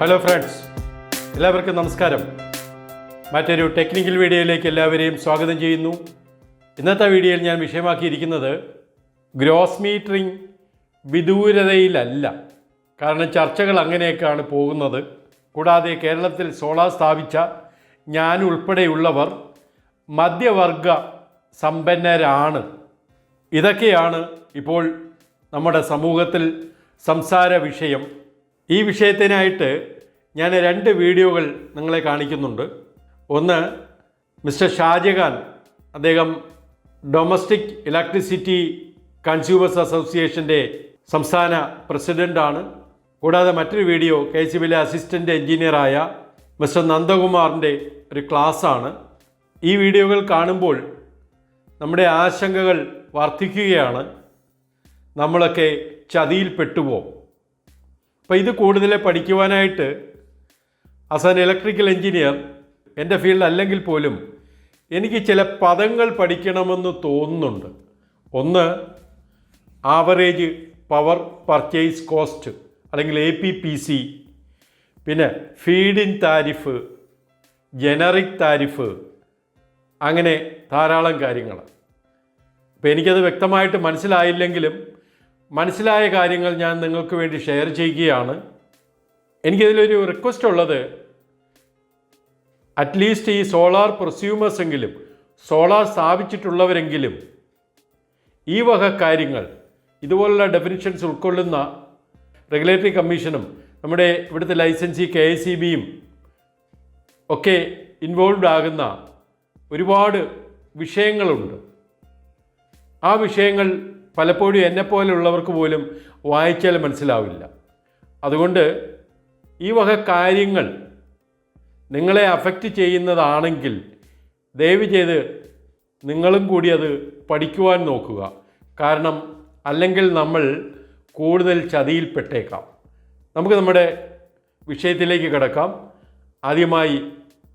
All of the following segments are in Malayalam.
ഹലോ ഫ്രണ്ട്സ് എല്ലാവർക്കും നമസ്കാരം. മറ്റൊരു ടെക്നിക്കൽ വീഡിയോയിലേക്ക് എല്ലാവരെയും സ്വാഗതം ചെയ്യുന്നു. ഇന്നത്തെ വീഡിയോയിൽ ഞാൻ വിഷയമാക്കിയിരിക്കുന്നത് ഗ്രോസ് മീറ്ററിംഗ് വിദൂരതയിലല്ല. കാരണം ചർച്ചകൾ അങ്ങനെയൊക്കെയാണ് പോകുന്നത്. കൂടാതെ കേരളത്തിൽ സോളാർ സ്ഥാപിച്ച ഞാൻ ഉൾപ്പെടെയുള്ളവർ മധ്യവർഗ സമ്പന്നരാണ്. ഇതൊക്കെയാണ് ഇപ്പോൾ നമ്മുടെ സമൂഹത്തിൽ സംസാര വിഷയം. ഈ വിഷയത്തിനായിട്ട് ഞാൻ രണ്ട് വീഡിയോകൾ നിങ്ങളെ കാണിക്കുന്നുണ്ട്. ഒന്ന് മിസ്റ്റർ ഷാജഹാൻ അദ്ദേഹം ഡൊമസ്റ്റിക് ഇലക്ട്രിസിറ്റി കൺസ്യൂമേഴ്സ് അസോസിയേഷന്റെ സംസ്ഥാന പ്രസിഡന്റാണ് കൂടാതെ മറ്റൊരു വീഡിയോ കെ സി ബിയിലെ അസിസ്റ്റന്റ് എഞ്ചിനീയറായ മിസ്റ്റർ നന്ദകുമാറിന്റെ ഒരു ക്ലാസ്സാണ്. ഈ വീഡിയോകൾ കാണുമ്പോൾ നമ്മുടെ ആശങ്കകൾ വർദ്ധിക്കുകയാണ്. നമ്മളൊക്കെ ചതിയിൽ പെട്ടുപോകും അപ്പോൾ ഇത് കൂടുതൽ പഠിക്കുവാനായിട്ട് ആസ് ആൻ ഇലക്ട്രിക്കൽ എഞ്ചിനീയർ എന്റെ ഫീൽഡ് അല്ലെങ്കിൽ പോലും എനിക്ക് ചില പദങ്ങൾ പഠിക്കണമെന്ന് തോന്നുന്നുണ്ട്. ഒന്ന് ആവറേജ് പവർ പർച്ചേസ് കോസ്റ്റ് അല്ലെങ്കിൽ എ പി പി സി പിന്നെ feed in tariff generic tariff അങ്ങനെ ധാരാളം കാര്യങ്ങൾ അപ്പോൾ എനിക്കത് വ്യക്തമായിട്ട് മനസ്സിലായില്ലെങ്കിലും മനസ്സിലായ കാര്യങ്ങൾ ഞാൻ നിങ്ങൾക്ക് വേണ്ടി ഷെയർ ചെയ്യുകയാണ്. എനിക്കതിലൊരു റിക്വസ്റ്റ് ഉള്ളത് അറ്റ്ലീസ്റ്റ് ഈ സോളാർ പ്രൊസ്യൂമേഴ്സ് എങ്കിലും സോളാർ സ്ഥാപിച്ചിട്ടുള്ളവരെങ്കിലും ഈ വക കാര്യങ്ങൾ ഇതുപോലുള്ള ഡെഫിനിഷൻസ് ഉൾക്കൊള്ളുന്ന റെഗുലേറ്ററി കമ്മീഷനും നമ്മുടെ ഇവിടുത്തെ ലൈസൻസി കെ എ സി ബിയും ഒക്കെ ഇൻവോൾവ് ആകുന്ന ഒരുപാട് വിഷയങ്ങളുണ്ട്. ആ വിഷയങ്ങൾ പലപ്പോഴും എന്നെപ്പോലുള്ളവർക്ക് പോലും വായിച്ചാൽ മനസ്സിലാവില്ല. അതുകൊണ്ട് ഈ വക കാര്യങ്ങൾ നിങ്ങളെ അഫക്റ്റ് ചെയ്യുന്നതാണെങ്കിൽ ദയവ് ചെയ്ത് നിങ്ങളും കൂടി അത് പഠിക്കുവാൻ നോക്കുക. കാരണം അല്ലെങ്കിൽ നമ്മൾ കൂടുതൽ ചതിയിൽപ്പെട്ടേക്കാം. നമുക്ക് നമ്മുടെ വിഷയത്തിലേക്ക് കിടക്കാം. ആദ്യമായി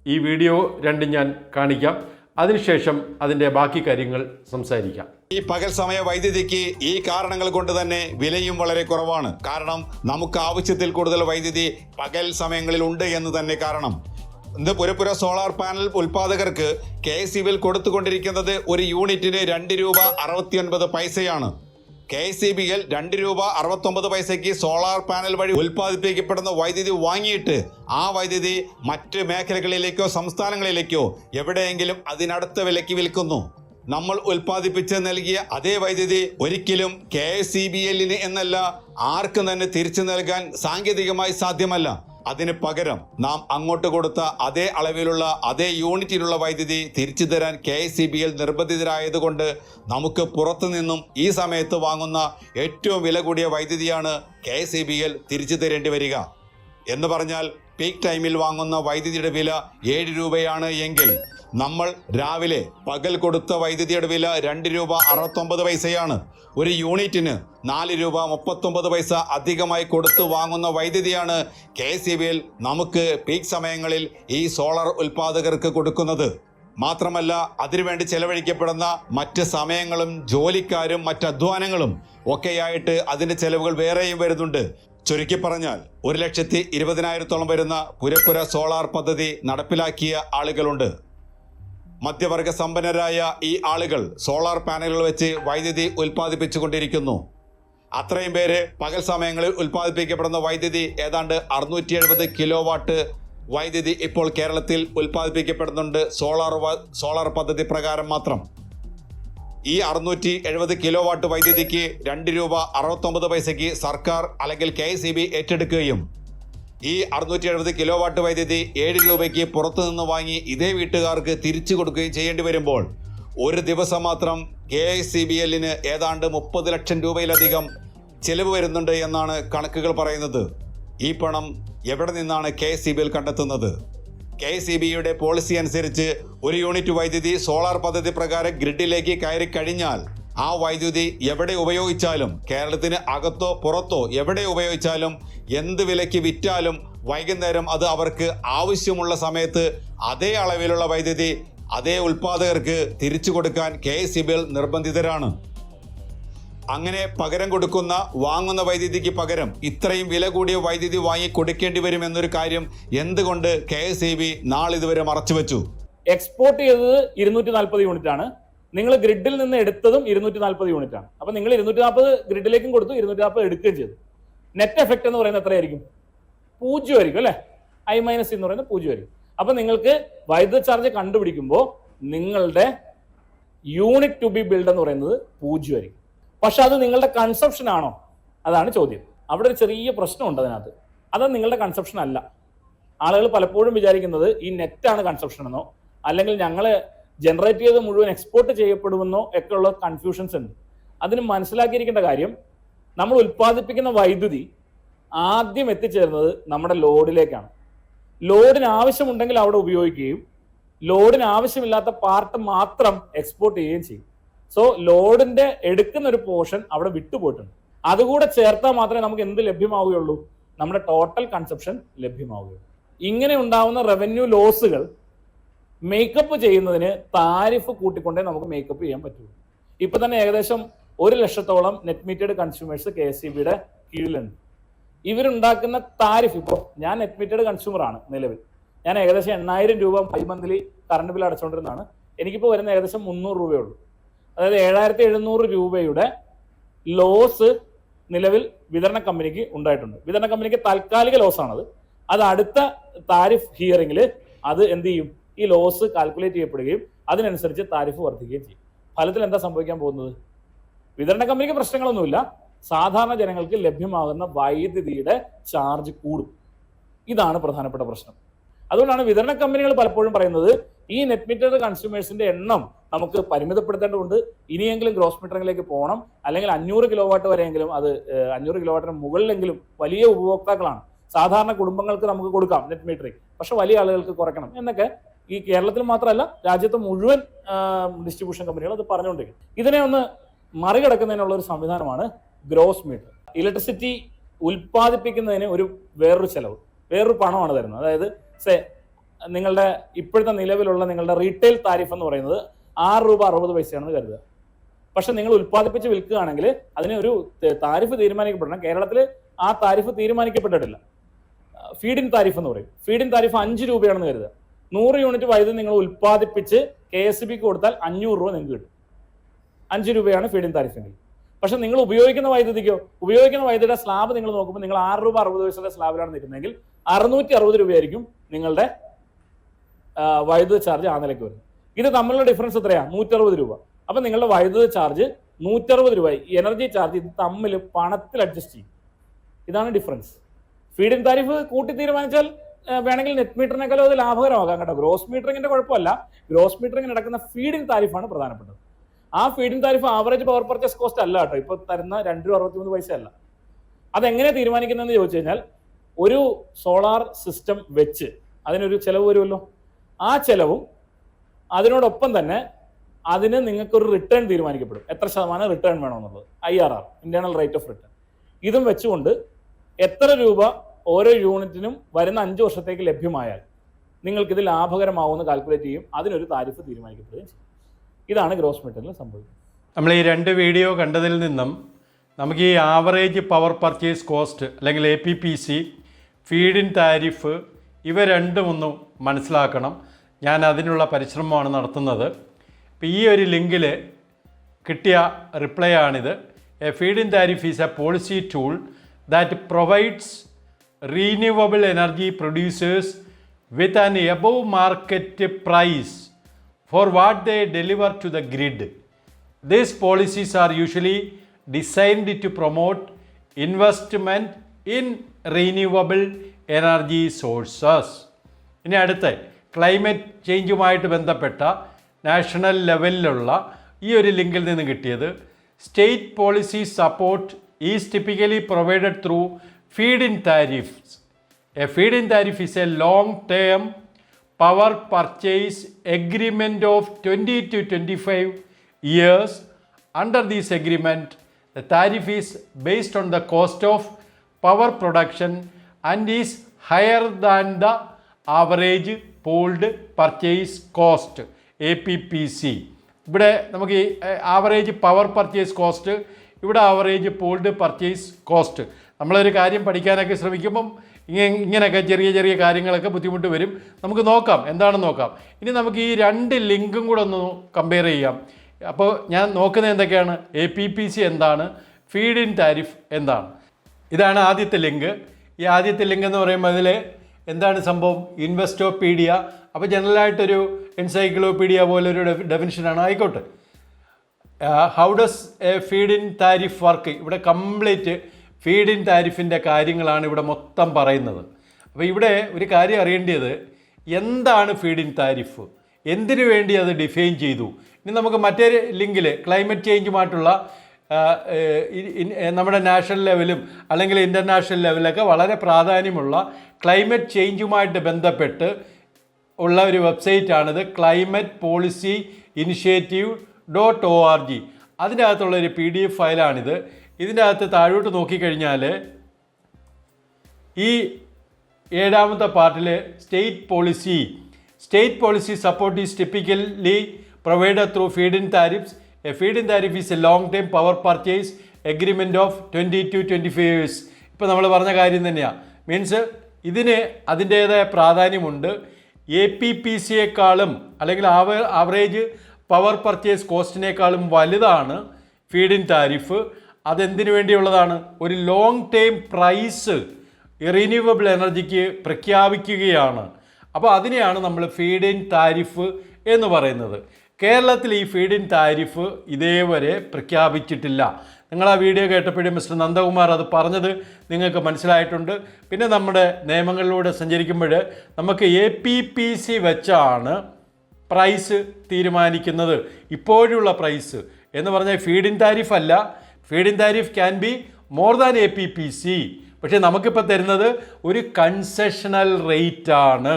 ഈ വീഡിയോ രണ്ടും ഞാൻ കാണിക്കാം. അതിനുശേഷം അതിന്റെ ബാക്കി കാര്യങ്ങൾ സംസാരിക്കാം. ഈ പകൽ സമയ വൈദ്യുതിക്ക് ഈ കാരണങ്ങൾ കൊണ്ട് തന്നെ വിലയും വളരെ കുറവാണ്. കാരണം നമുക്ക് ആവശ്യത്തിൽ കൂടുതൽ വൈദ്യുതി പകൽ സമയങ്ങളിൽ ഉണ്ട് എന്ന് തന്നെ കാരണം. ഇന്ന് പുരപ്പുര സോളാർ പാനൽ ഉൽപാദകർക്ക് കെ എസ് ബിൽ കൊടുത്തുകൊണ്ടിരിക്കുന്നത് ഒരു യൂണിറ്റിന് രണ്ട് രൂപ അറുപത്തിയൊൻപത് പൈസയാണ്. കെ സി ബിയിൽ രണ്ട് രൂപ അറുപത്തൊമ്പത് പൈസയ്ക്ക് സോളാർ പാനൽ വഴി ഉൽപ്പാദിപ്പിക്കപ്പെടുന്ന വൈദ്യുതി വാങ്ങിയിട്ട് ആ വൈദ്യുതി മറ്റ് മേഖലകളിലേക്കോ സംസ്ഥാനങ്ങളിലേക്കോ എവിടെയെങ്കിലും അതിനടുത്ത വിലയ്ക്ക് വിൽക്കുന്നു. നമ്മൾ ഉൽപ്പാദിപ്പിച്ച് നൽകിയ അതേ വൈദ്യുതി ഒരിക്കലും കെ എസ് ബി എല്ലിന് എന്നല്ല ആർക്കും തന്നെ തിരിച്ചു നൽകാൻ സാങ്കേതികമായി സാധ്യമല്ല. അതിന് പകരം നാം അങ്ങോട്ട് കൊടുത്ത അതേ അളവിലുള്ള അതേ യൂണിറ്റിലുള്ള വൈദ്യുതി തിരിച്ചു തരാൻ K S C B L നിർബന്ധിതരായതുകൊണ്ട് നമുക്ക് പുറത്തു നിന്നും ഈ സമയത്ത് വാങ്ങുന്ന ഏറ്റവും വില കൂടിയ വൈദ്യുതിയാണ് K S C B L തിരിച്ചു തരേണ്ടി വരിക. എന്ന് പറഞ്ഞാൽ പീക്ക് ടൈമിൽ വാങ്ങുന്ന വൈദ്യുതിയുടെ വില ഏഴ് രൂപയാണ് എങ്കിൽ നമ്മൾ രാവിലെ പകൽ കൊടുത്ത വൈദ്യുതിയുടെ വില രണ്ട് രൂപ അറുപത്തൊമ്പത് പൈസയാണ്. ഒരു യൂണിറ്റിന് നാല് രൂപ മുപ്പത്തൊമ്പത് പൈസ അധികമായി കൊടുത്ത് വാങ്ങുന്ന വൈദ്യുതിയാണ് കെ സി ബിയിൽ നമുക്ക് പീക്ക് സമയങ്ങളിൽ ഈ സോളാർ ഉൽപാദകർക്ക് കൊടുക്കുന്നത്. മാത്രമല്ല അതിനുവേണ്ടി ചെലവഴിക്കപ്പെടുന്ന മറ്റ് സമയങ്ങളും ജോലിക്കാരും മറ്റ് അധ്വാനങ്ങളും ഒക്കെയായിട്ട് അതിന്റെ ചെലവുകൾ വേറെയും വരുന്നുണ്ട്. ചുരുക്കി പറഞ്ഞാൽ ഒരു ലക്ഷത്തി ഇരുപതിനായിരത്തോളം വരുന്ന പുരപ്പുര സോളാർ പദ്ധതി നടപ്പിലാക്കിയ ആളുകളുണ്ട്. മധ്യവർഗ സമ്പന്നരായ ഈ ആളുകൾ സോളാർ പാനലുകൾ വെച്ച് വൈദ്യുതി ഉൽപ്പാദിപ്പിച്ചുകൊണ്ടിരിക്കുന്നു അത്രയും പേര് പകൽ സമയങ്ങളിൽ ഉൽപ്പാദിപ്പിക്കപ്പെടുന്ന വൈദ്യുതി ഏതാണ്ട് അറുന്നൂറ്റി എഴുപത് കിലോ വാട്ട് വൈദ്യുതി ഇപ്പോൾ കേരളത്തിൽ ഉൽപ്പാദിപ്പിക്കപ്പെടുന്നുണ്ട്. സോളാർ സോളാർ പദ്ധതി പ്രകാരം മാത്രം. ഈ അറുന്നൂറ്റി എഴുപത് കിലോ വാട്ട് വൈദ്യുതിക്ക് രണ്ട് രൂപ അറുപത്തൊമ്പത് പൈസയ്ക്ക് സർക്കാർ അല്ലെങ്കിൽ കെ എസ് ഏറ്റെടുക്കുകയും ഈ അറുന്നൂറ്റി എഴുപത് കിലോ വാട്ട് വൈദ്യുതി ഏഴ് രൂപയ്ക്ക് പുറത്തു നിന്ന് വാങ്ങി ഇതേ വീട്ടുകാർക്ക് തിരിച്ചു കൊടുക്കുകയും ചെയ്യേണ്ടി വരുമ്പോൾ ഒരു ദിവസം മാത്രം കെ എസ് സി ബി എല്ലിന് ഏതാണ്ട് മുപ്പത് ലക്ഷം രൂപയിലധികം ചെലവ് വരുന്നുണ്ട് എന്നാണ് കണക്കുകൾ പറയുന്നത്. ഈ പണം എവിടെ നിന്നാണ് കെ സി ബി എൽ കണ്ടെത്തുന്നത്? കെ സി ബിയുടെ പോളിസി അനുസരിച്ച് ഒരു യൂണിറ്റ് വൈദ്യുതി സോളാർ പദ്ധതി പ്രകാരം ഗ്രിഡിലേക്ക് കയറി കഴിഞ്ഞാൽ ആ വൈദ്യുതി എവിടെ ഉപയോഗിച്ചാലും കേരളത്തിന് അകത്തോ പുറത്തോ എവിടെ ഉപയോഗിച്ചാലും എന്ത് വിലയ്ക്ക് വിറ്റാലും വൈകുന്നേരം അത് അവർക്ക് ആവശ്യമുള്ള സമയത്ത് അതേ അളവിലുള്ള വൈദ്യുതി അതേ ഉൽപാദകർക്ക് തിരിച്ചു കൊടുക്കാൻ കെ നിർബന്ധിതരാണ്. അങ്ങനെ പകരം കൊടുക്കുന്ന വാങ്ങുന്ന വൈദ്യുതിക്ക് പകരം ഇത്രയും വില കൂടിയ വൈദ്യുതി വാങ്ങി കൊടുക്കേണ്ടി വരും എന്നൊരു കാര്യം എന്തുകൊണ്ട് കെ എസ് ഇ ബി നാളിതുവരെ മറച്ചുവെച്ചു എക്സ്പോർട്ട് ചെയ്തത് ഇരുന്നൂറ്റി നാൽപ്പത് യൂണിറ്റ് ആണ്. നിങ്ങൾ ഗ്രിഡിൽ നിന്ന് എടുത്തതും ഇരുന്നൂറ്റി നാൽപ്പത് യൂണിറ്റ് ആണ്. അപ്പൊ നിങ്ങൾ ഇരുന്നൂറ്റി നാൽപ്പത് ഗ്രിഡിലേക്കും കൊടുത്തു ഇരുന്നൂറ്റി നാൽപ്പത് എടുക്കുകയും ചെയ്തു. നെറ്റ് എഫക്ട് എന്ന് പറയുന്നത് എത്രയായിരിക്കും? പൂജ്യമായിരിക്കും അല്ലെ? ഐ മൈനസ് എന്ന് പറയുന്നത് പൂജ്യമായിരിക്കും. അപ്പൊ നിങ്ങൾക്ക് വൈദ്യുത ചാർജ് കണ്ടുപിടിക്കുമ്പോൾ നിങ്ങളുടെ യൂണിറ്റ് ടു ബി ബിൽഡ് എന്ന് പറയുന്നത് പൂജ്യമായിരിക്കും. പക്ഷെ അത് നിങ്ങളുടെ കൺസെപ്ഷൻ ആണോ? അതാണ് ചോദ്യം. അവിടെ ഒരു ചെറിയ പ്രശ്നമുണ്ട് അതിനകത്ത്. അത് നിങ്ങളുടെ കൺസെപ്ഷൻ അല്ല. ആളുകൾ പലപ്പോഴും വിചാരിക്കുന്നത് ഈ നെറ്റാണ് കൺസെപ്ഷൻ എന്നോ അല്ലെങ്കിൽ ഞങ്ങൾ ജനറേറ്റ് ചെയ്ത് മുഴുവൻ എക്സ്പോർട്ട് ചെയ്യപ്പെടുമെന്നോ ഉള്ള കൺഫ്യൂഷൻസ് ഉണ്ട്. അതിന് മനസ്സിലാക്കിയിരിക്കേണ്ട കാര്യം നമ്മൾ ഉൽപ്പാദിപ്പിക്കുന്ന വൈദ്യുതി ആദ്യം എത്തിച്ചേരുന്നത് നമ്മുടെ ലോഡിലേക്കാണ്. ലോഡിന് ആവശ്യമുണ്ടെങ്കിൽ അവിടെ ഉപയോഗിക്കുകയും ലോഡിന് ആവശ്യമില്ലാത്ത പാർട്ട് മാത്രം എക്സ്പോർട്ട് ചെയ്യുകയും ചെയ്യും. സോ ലോഡിന്റെ എടുക്കുന്ന ഒരു പോർഷൻ അവിടെ വിട്ടുപോയിട്ടുണ്ട്. അതുകൂടെ ചേർത്താൽ മാത്രമേ നമുക്ക് എന്ത് ലഭ്യമാവുകയുള്ളൂ? നമ്മുടെ ടോട്ടൽ കൺസപ്ഷൻ ലഭ്യമാവുകയുള്ളൂ. ഇങ്ങനെ ഉണ്ടാവുന്ന റവന്യൂ ലോസുകൾ മേക്കപ്പ് ചെയ്യുന്നതിന് താരിഫ് കൂട്ടിക്കൊണ്ടേ നമുക്ക് മേക്കപ്പ് ചെയ്യാൻ പറ്റുള്ളൂ. ഇപ്പൊ തന്നെ ഏകദേശം ഒരു ലക്ഷത്തോളം net metered consumers K S C ബിയുടെ കീഴിലുണ്ട്. ഇവരുണ്ടാക്കുന്ന താരിഫ് ഇപ്പോൾ ഞാൻ നെറ്റ് മീറ്റഡ് കൺസ്യൂമറാണ് നിലവിൽ. ഞാൻ ഏകദേശം എണ്ണായിരം രൂപ മന്ത്ലി കറണ്ട് ബിൽ അടച്ചുകൊണ്ടിരുന്നതാണ് എനിക്കിപ്പോൾ വരുന്ന ഏകദേശം മുന്നൂറ് രൂപയേ ഉള്ളൂ. അതായത് ഏഴായിരത്തി എഴുന്നൂറ് രൂപയുടെ ലോസ് നിലവിൽ വിതരണ കമ്പനിക്ക് ഉണ്ടായിട്ടുണ്ട്. വിതരണ കമ്പനിക്ക് താൽക്കാലിക ലോസ് ആണത്. അത് അടുത്ത താരിഫ് ഹിയറിംഗിൽ അത് എന്ത് ചെയ്യും? ഈ ലോസ് കാൽക്കുലേറ്റ് ചെയ്യപ്പെടുകയും അതിനനുസരിച്ച് താരിഫ് വർദ്ധിക്കുകയും ചെയ്യും. ഫലത്തിൽ എന്താ സംഭവിക്കാൻ പോകുന്നത്? വിതരണ കമ്പനിക്ക് പ്രശ്നങ്ങളൊന്നുമില്ല. സാധാരണ ജനങ്ങൾക്ക് ലഭ്യമാകുന്ന വൈദ്യുതിയുടെ ചാർജ് കൂടും. ഇതാണ് പ്രധാനപ്പെട്ട പ്രശ്നം. അതുകൊണ്ടാണ് വിതരണ കമ്പനികൾ പലപ്പോഴും പറയുന്നത് ഈ നെറ്റ് മീറ്റർ കൺസ്യൂമേഴ്സിന്റെ എണ്ണം നമുക്ക് പരിമിതപ്പെടുത്തേണ്ടതുണ്ട്. ഇനിയെങ്കിലും ഗ്രോസ് മീറ്ററിലേക്ക് പോകണം. അല്ലെങ്കിൽ അഞ്ഞൂറ് കിലോ വാട്ട് വരെയെങ്കിലും അത് അഞ്ഞൂറ് കിലോ വാട്ടിന് മുകളിലെങ്കിലും വലിയ ഉപഭോക്താക്കളാണ്. സാധാരണ കുടുംബങ്ങൾക്ക് നമുക്ക് കൊടുക്കാം നെറ്റ് മീറ്ററിംഗ് പക്ഷെ വലിയ ആളുകൾക്ക് കുറയ്ക്കണം. എന്നൊക്കെ ഈ കേരളത്തിൽ മാത്രമല്ല രാജ്യത്തെ മുഴുവൻ ഡിസ്ട്രിബ്യൂഷൻ കമ്പനികൾ അത് പറഞ്ഞുകൊണ്ടിരിക്കും ഇതിനെ ഒന്ന് മറികടക്കുന്നതിനുള്ള ഒരു സംവിധാനമാണ് ഗ്രോസ് മീറ്റർ ഇലക്ട്രിസിറ്റി ഉൽപ്പാദിപ്പിക്കുന്നതിന് ഒരു വേറൊരു ചെലവ് വേറൊരു പണമാണ് തരുന്നത്. അതായത് സേ നിങ്ങളുടെ ഇപ്പോഴത്തെ നിലവിലുള്ള നിങ്ങളുടെ റീറ്റെയിൽ താരിഫ് എന്ന് പറയുന്നത് ആറ് രൂപ അറുപത് പൈസയാണെന്ന് കരുതുക. പക്ഷെ നിങ്ങൾ ഉൽപ്പാദിപ്പിച്ച് വിൽക്കുകയാണെങ്കിൽ അതിന് ഒരു താരിഫ് തീരുമാനിക്കപ്പെടണം. കേരളത്തിൽ ആ താരിഫ് തീരുമാനിക്കപ്പെട്ടിട്ടില്ല. ഫീഡിൻ താരിഫ് എന്ന് പറയും. ഫീഡിൻ താരിഫ് അഞ്ച് രൂപയാണെന്ന് കരുതുക. നൂറ് യൂണിറ്റ് വൈദ്യുതി നിങ്ങൾ ഉൽപ്പാദിപ്പിച്ച് കെ എസ് ബിക്ക് കൊടുത്താൽ അഞ്ഞൂറ് രൂപ നിങ്ങൾക്ക് കിട്ടും. അഞ്ച് രൂപയാണ് ഫീഡിൻ താരിഫെങ്കിൽ പക്ഷെ നിങ്ങൾ ഉപയോഗിക്കുന്ന വൈദ്യുതിക്കോ ഉപയോഗിക്കുന്ന വൈദ്യുതിയുടെ സ്ലാബ് നിങ്ങൾ നോക്കുമ്പോൾ നിങ്ങൾ ആറ് രൂപ അറുപത് പൈസയുടെ സ്ലാബിലാണ് നിൽക്കുന്നതെങ്കിൽ അറുന്നൂറ്റി അറുപത് രൂപയായിരിക്കും നിങ്ങളുടെ വൈദ്യുതി ചാർജ് ആ നിലയ്ക്ക് വരും. ഇത് തമ്മിലുള്ള ഡിഫറൻസ് എത്രയാണ് നൂറ്ററുപത് രൂപ. അപ്പൊ നിങ്ങളുടെ വൈദ്യുത ചാർജ് നൂറ്ററുപത് രൂപ എനർജി ചാർജ് ഇത് തമ്മിൽ പണത്തിൽ അഡ്ജസ്റ്റ് ചെയ്യും. ഇതാണ് ഡിഫറൻസ് ഫീഡിൻ താരിഫ് കൂട്ടി തീരുമാനിച്ചാൽ വേണമെങ്കിൽ നെറ്റ് മീറ്ററിനേക്കാളും അത് ലാഭകരമാകാം കേട്ടോ. ഗ്രോസ് മീറ്ററിങ്ങിന്റെ കുഴപ്പമല്ല. ഗ്രോസ് മീറ്ററിംഗ് നടക്കുന്ന ഫീഡിൻ താരിഫാണ് പ്രധാനപ്പെട്ടത്. ആ feed in tariff average power purchase cost അല്ല കേട്ടോ. ഇപ്പൊ തരുന്ന രണ്ട് രൂപ അറുപത്തിമൂന്ന് പൈസ അല്ല അതെങ്ങനെ തീരുമാനിക്കുന്നതെന്ന് ചോദിച്ചു കഴിഞ്ഞാൽ ഒരു സോളാർ സിസ്റ്റം വെച്ച് അതിനൊരു ചെലവ് വരുമല്ലോ. ആ ചെലവും അതിനോടൊപ്പം തന്നെ അതിന് നിങ്ങൾക്കൊരു റിട്ടേൺ തീരുമാനിക്കപ്പെടും. എത്ര ശതമാനം return വേണമെന്നുള്ളത്? I R R internal rate of return ഇതും വെച്ചുകൊണ്ട് എത്ര രൂപ ഓരോ യൂണിറ്റിനും വരുന്ന അഞ്ച് വർഷത്തേക്ക് ലഭ്യമായാൽ നിങ്ങൾക്കിത് ലാഭകരമാവുമെന്ന് കാൽക്കുലേറ്റ് ചെയ്യും. അതിനൊരു താരിഫ് തീരുമാനിക്കപ്പെടുകയും ചെയ്യും. ഇതാണ് ഗ്രോസ് മെറ്റീരിയൽ സംഭവിക്കുന്നത്. നമ്മൾ ഈ രണ്ട് വീഡിയോ കണ്ടതിൽ നിന്നും നമുക്ക് ഈ ആവറേജ് പവർ പർച്ചേസ് കോസ്റ്റ് അല്ലെങ്കിൽ A P P C feed in tariff ഇവ രണ്ടുമൊന്നും മനസ്സിലാക്കണം. ഞാൻ അതിനുള്ള പരിശ്രമമാണ് നടത്തുന്നത്. ഇപ്പം ഈ ഒരു ലിങ്കിൽ കിട്ടിയ റിപ്ലൈ ആണിത്. A feed in tariff is a policy tool that provides renewable energy producers with an above market price for what they deliver to the grid these policies are usually designed to promote investment in renewable energy sources. ഇനി അടുത്ത ക്ലൈമറ്റ് ചേഞ്ചുമായിട്ട് ബന്ധപ്പെട്ട നാഷണൽ ലെവലിലുള്ള ഈ ഒരു ലിങ്കിൽ നിന്ന് കിട്ടിയത് state policy support is typically provided through feed in tariffs A feed-in tariff is a long-term power purchase agreement of 20 to 25 years. Under this agreement, the tariff is based on the cost of power production and is higher pooled purchase cost A P P C ഇവിടെ നമുക്ക് ഈ ആവറേജ് പവർ പർച്ചേസ് കോസ്റ്റ് ഇവിടെ ആവറേജ് പൂൾഡ് പർച്ചേസ് കോസ്റ്റ് നമ്മളൊരു കാര്യം പഠിക്കാനൊക്കെ ശ്രമിക്കുമ്പം ഇങ്ങനെ ഇങ്ങനെയൊക്കെ ചെറിയ ചെറിയ കാര്യങ്ങളൊക്കെ ബുദ്ധിമുട്ട് വരും. നമുക്ക് നോക്കാം എന്താണെന്ന് നോക്കാം? ഇനി നമുക്ക് ഈ രണ്ട് ലിങ്കും കൂടെ ഒന്ന് കമ്പയർ ചെയ്യാം. അപ്പോൾ ഞാൻ നോക്കുന്നത് എന്തൊക്കെയാണ്? എ പി പി സി എന്താണ്? ഫീഡ് ഇൻ താരിഫ് എന്താണ്? ഇതാണ് ആദ്യത്തെ ലിങ്ക്. ഈ ആദ്യത്തെ ലിങ്ക് എന്ന് പറയുമ്പോൾ അതിൽ എന്താണ് സംഭവം? ഇൻവെസ്റ്റോപീഡിയ അപ്പോൾ ജനറലായിട്ടൊരു എൻസൈക്ലോപീഡിയ പോലെ പോലൊരു ഡെഫിനിഷനാണ് ആയിക്കോട്ടെ. How does a feed in tariff work ഇവിടെ കംപ്ലീറ്റ് ഫീഡ് ഇൻ താരിഫിന്റെ കാര്യങ്ങളാണ് ഇവിടെ മൊത്തം പറയുന്നത്. അപ്പോൾ ഇവിടെ ഒരു കാര്യം അറിയേണ്ടത് എന്താണ് ഫീഡ് ഇൻ താരിഫ് എന്തിനു വേണ്ടി അത് ഡിഫൈൻ ചെയ്തു? ഇനി നമുക്ക് മറ്റേ ലിങ്കിൽ ക്ലൈമറ്റ് ചേഞ്ചുമായിട്ടുള്ള നമ്മുടെ നാഷണൽ ലെവലും അല്ലെങ്കിൽ ഇന്റർനാഷണൽ ലെവലൊക്കെ വളരെ പ്രാധാന്യമുള്ള ക്ലൈമറ്റ് ചേഞ്ചുമായിട്ട് ബന്ധപ്പെട്ട് ഉള്ള ഒരു വെബ്സൈറ്റാണിത്. Climate policy initiative dot O R G. അതിന്റെ അകത്തുള്ള ഒരു പി ഡി എഫ് ഫയലാണിത്. ഇതിന്റെ അകത്ത് താഴോട്ട് നോക്കിക്കഴിഞ്ഞാൽ ഈ ഏഴാമത്തെ പാർട്ടിൽ state policy. State policy support is typically provide through feed in tariffs. A tariff is a long time power purchase agreement of twenty two twenty five years ഇപ്പോൾ നമ്മൾ പറഞ്ഞ കാര്യം തന്നെയാണ് മീൻസ് ഇതിന് അതിന്റേതായ പ്രാധാന്യമുണ്ട്. എ പി പി സിയേക്കാളും അല്ലെങ്കിൽ ആവ ആവറേജ് പവർ പർച്ചേസ് കോസ്റ്റിനേക്കാളും വലുതാണ് ഫീഡ് ഇൻ താരിഫ് അതെന്തിനു വേണ്ടിയുള്ളതാണ്? ഒരു ലോങ് ടൈം പ്രൈസ് റിന്യൂവബിൾ എനർജിക്ക് പ്രഖ്യാപിക്കുകയാണ്. അപ്പോൾ അതിനെയാണ് നമ്മൾ ഫീഡ് ഇൻ താരിഫ് എന്ന് പറയുന്നത്. കേരളത്തിൽ ഈ ഫീഡ് ഇൻ താരിഫ് ഇതേവരെ പ്രഖ്യാപിച്ചിട്ടില്ല. നിങ്ങൾ ആ വീഡിയോ കേട്ടപ്പോഴും മിസ്റ്റർ നന്ദകുമാർ അത് പറഞ്ഞത് നിങ്ങൾക്ക് മനസ്സിലായിട്ടുണ്ട്. പിന്നെ നമ്മുടെ നിയമങ്ങളിലൂടെ സഞ്ചരിക്കുമ്പോൾ നമുക്ക് എ പി പി സി വെച്ചാണ് പ്രൈസ് തീരുമാനിക്കുന്നത്. ഇപ്പോഴുള്ള പ്രൈസ് എന്ന് പറഞ്ഞാൽ ഫീഡ് ഇൻ താരിഫ് അല്ല. In tariff can be more than A P P C പക്ഷേ നമുക്കിപ്പോൾ തരുന്നത് ഒരു കൺസെഷണൽ റേറ്റാണ്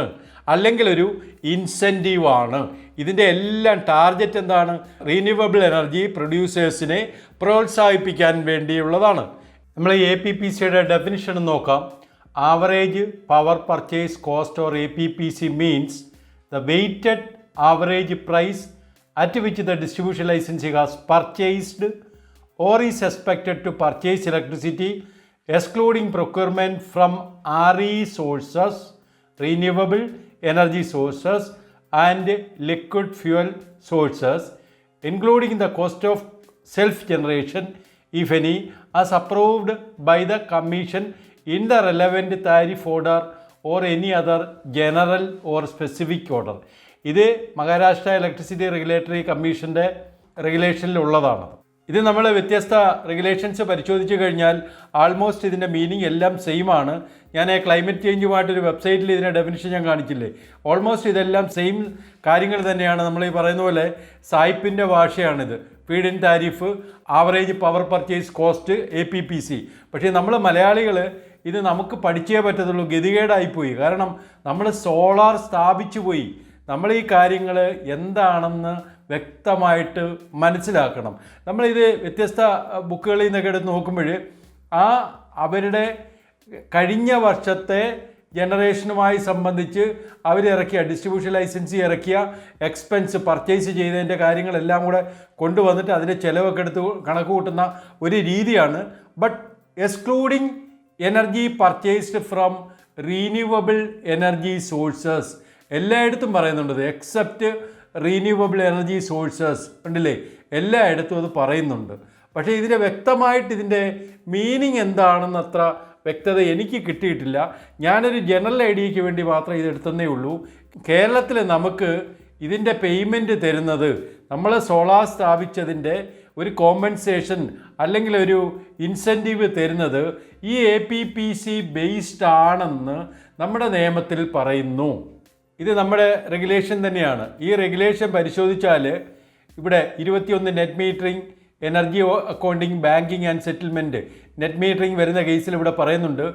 അല്ലെങ്കിൽ ഒരു ഇൻസെന്റീവ് ആണ്. ഇതിന്റെ എല്ലാം ടാർഗറ്റ് എന്താണ്? റീന്യൂവബിൾ എനർജി പ്രൊഡ്യൂസേഴ്സിനെ പ്രോത്സാഹിപ്പിക്കാൻ വേണ്ടിയുള്ളതാണ്. നമ്മൾ എ പി പി സിയുടെ ഡെഫിനിഷൻ നോക്കാം. Average power purchase cost or A P P C means the weighted average price at which the distribution licensee has purchased or is expected to purchase electricity excluding procurement from R E sources renewable energy sources sources and liquid fuel sources, including the cost of self-generation, if any, as approved by the Commission in the relevant tariff order or any other general or specific order. ഇത് മഹാരാഷ്ട്ര ഇലക്ട്രിസിറ്റി റെഗുലേറ്ററി കമ്മീഷന്റെ റെഗുലേഷനിലുള്ളതാണ് ഇത് നമ്മൾ വ്യത്യസ്ത റെഗുലേഷൻസ് പരിശോധിച്ച് കഴിഞ്ഞാൽ ആൾമോസ്റ്റ് ഇതിന്റെ മീനിങ് എല്ലാം സെയിം ആണ്. ഞാൻ ക്ലൈമറ്റ് ചേഞ്ചുമായിട്ടൊരു വെബ്സൈറ്റിൽ ഇതിന്റെ ഡെഫിനിഷൻ ഞാൻ കാണിച്ചില്ലേ. ഓൾമോസ്റ്റ് ഇതെല്ലാം സെയിം കാര്യങ്ങൾ തന്നെയാണ്. നമ്മൾ ഈ പറയുന്ന പോലെ സായിപ്പിന്റെ ഭാഷയാണിത്. Feed in tariff average power purchase cost A P P C പക്ഷേ നമ്മൾ മലയാളികൾ ഇത് നമുക്ക് പഠിച്ചേ പറ്റത്തുള്ളൂ. ഗതികേടായിപ്പോയി. കാരണം നമ്മൾ സോളാർ സ്ഥാപിച്ചു പോയി നമ്മൾ ഈ കാര്യങ്ങൾ എന്താണെന്ന് വ്യക്തമായിട്ട് മനസ്സിലാക്കണം. നമ്മളിത് വ്യത്യസ്ത ബുക്കുകളിൽ നിന്നൊക്കെ എടുത്ത് നോക്കുമ്പോൾ ആ അവരുടെ കഴിഞ്ഞ വർഷത്തെ ജനറേഷനുമായി സംബന്ധിച്ച് അവരിറക്കിയ ഡിസ്ട്രിബ്യൂഷൻ ലൈസൻസ് ഇറക്കിയ എക്സ്പെൻസ് പർച്ചേസ് ചെയ്തതിന്റെ കാര്യങ്ങളെല്ലാം കൂടെ കൊണ്ടുവന്നിട്ട് അതിന്റെ ചിലവൊക്കെ എടുത്ത് കണക്ക് കൂട്ടുന്ന ഒരു രീതിയാണ്. But excluding energy purchased from renewable energy sources എല്ലായിടത്തും പറയുന്നുണ്ട് എക്സെപ്റ്റ് റീന്യൂവബിൾ എനർജി സോഴ്സസ് ഉണ്ടല്ലേ? എല്ലായിടത്തും അത് പറയുന്നുണ്ട്. പക്ഷേ ഇതിന്റെ വ്യക്തമായിട്ട് ഇതിന്റെ മീനിങ് എന്താണെന്ന് അത്ര വ്യക്തത എനിക്ക് കിട്ടിയിട്ടില്ല. ഞാനൊരു ജനറൽ ഐഡിയയ്ക്ക് വേണ്ടി മാത്രം ഇത് എടുത്തതേ ഉള്ളൂ. കേരളത്തിൽ നമുക്ക് ഇതിന്റെ പേയ്മെന്റ് തരുന്നത് നമ്മൾ സോളാർ സ്ഥാപിച്ചതിന്റെ ഒരു കോമ്പൻസേഷൻ അല്ലെങ്കിൽ ഒരു ഇൻസെന്റീവ് തരുന്നത് ഈ A P P C based ആണെന്ന് നമ്മുടെ നിയമത്തിൽ പറയുന്നു. ഇത് നമ്മുടെ റെഗുലേഷൻ തന്നെയാണ്. ഈ റെഗുലേഷൻ പരിശോധിച്ചാൽ ഇവിടെ ഇരുപത്തിയൊന്ന് net metering energy accounting banking and settlement net metering വരുന്ന കേസിൽ ഇവിടെ പറയുന്നുണ്ട്.